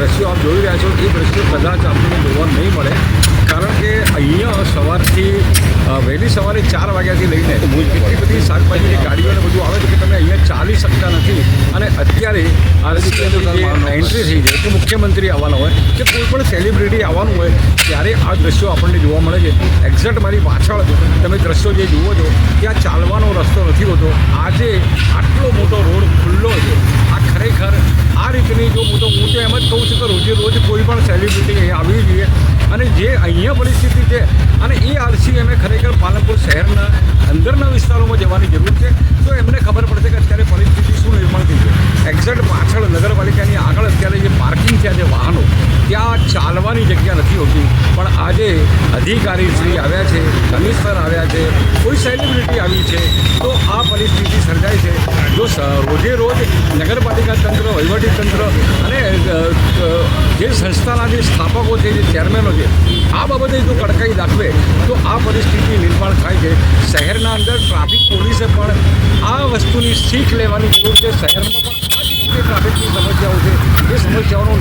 દ્રશ્યો આપ જોઈ રહ્યા છો. એ દ્રશ્યો કદાચ આપણને જોવા નહીં મળે. કારણ કે અહીંયા સવારથી વહેલી સવારે ચાર વાગ્યાથી લઈને એટલી બધી શાકભાજીની ગાડીઓ અને બધું આવે છે કે તમે અહીંયા ચાલી શકતા નથી. અને અત્યારે આ જે એન્ટ્રી થઈ જાય કે મુખ્યમંત્રી આવવાના હોય કે કોઈ પણ સેલિબ્રિટી આવવાનું હોય ત્યારે આ દ્રશ્યો આપણને જોવા મળે છે. એક્ઝેક્ટ મારી પાછળ તમે દ્રશ્યો જે જુઓ છો ત્યાં ચાલવાનો રસ્તો નથી હોતો. આજે આટલો મોટો રોડ ખુલ્લો છે આ ખરેખર આ રીતની જો હું તો હું તો એમ જ કહું છું તો રોજે રોજ કોઈ પણ સેલિબ્રિટી અહીં આવવી જોઈએ. અને જે અહીંયા પરિસ્થિતિ છે, અને એ આરસીએમે ખરેખર પાલનપુર શહેરના અંદરના વિસ્તારોમાં જવાની જરૂર છે. તો એમને ખબર પડશે કે અત્યારે પરિસ્થિતિ શું નિર્માણ થઈ છે. એક્ઝેક્ટ પાછળ નગરપાલિકાની આગળ અત્યારે જે પાર્કિંગ છે છે વાહનો, ત્યાં ચાલવાની જગ્યા નથી હોતી. પણ આજે અધિકારી શ્રી આવ્યા છે કમિશનર આવ્યા છે, કોઈ સેલિબ્રિટી આવી છે, તો આ પરિસ્થિતિ સર્જાય છે. જો રોજે રોજ નગરપાલિકા તંત્ર, વહીવટી તંત્ર જે સંસ્થાના જે સ્થાપકો છે, જે ચેરમેનો છે, આ બાબતે જો કડકાઈ દાખવે, તો આ પરિસ્થિતિ નિર્માણ થાય છે. શહેરના અંદર ટ્રાફિક પોલીસે પણ આ વસ્તુની શીખ લેવાની જરૂર છે. શહેરમાં પણ આ જે ટ્રાફિકની સમસ્યાઓ છે. એ સમસ્યાઓનું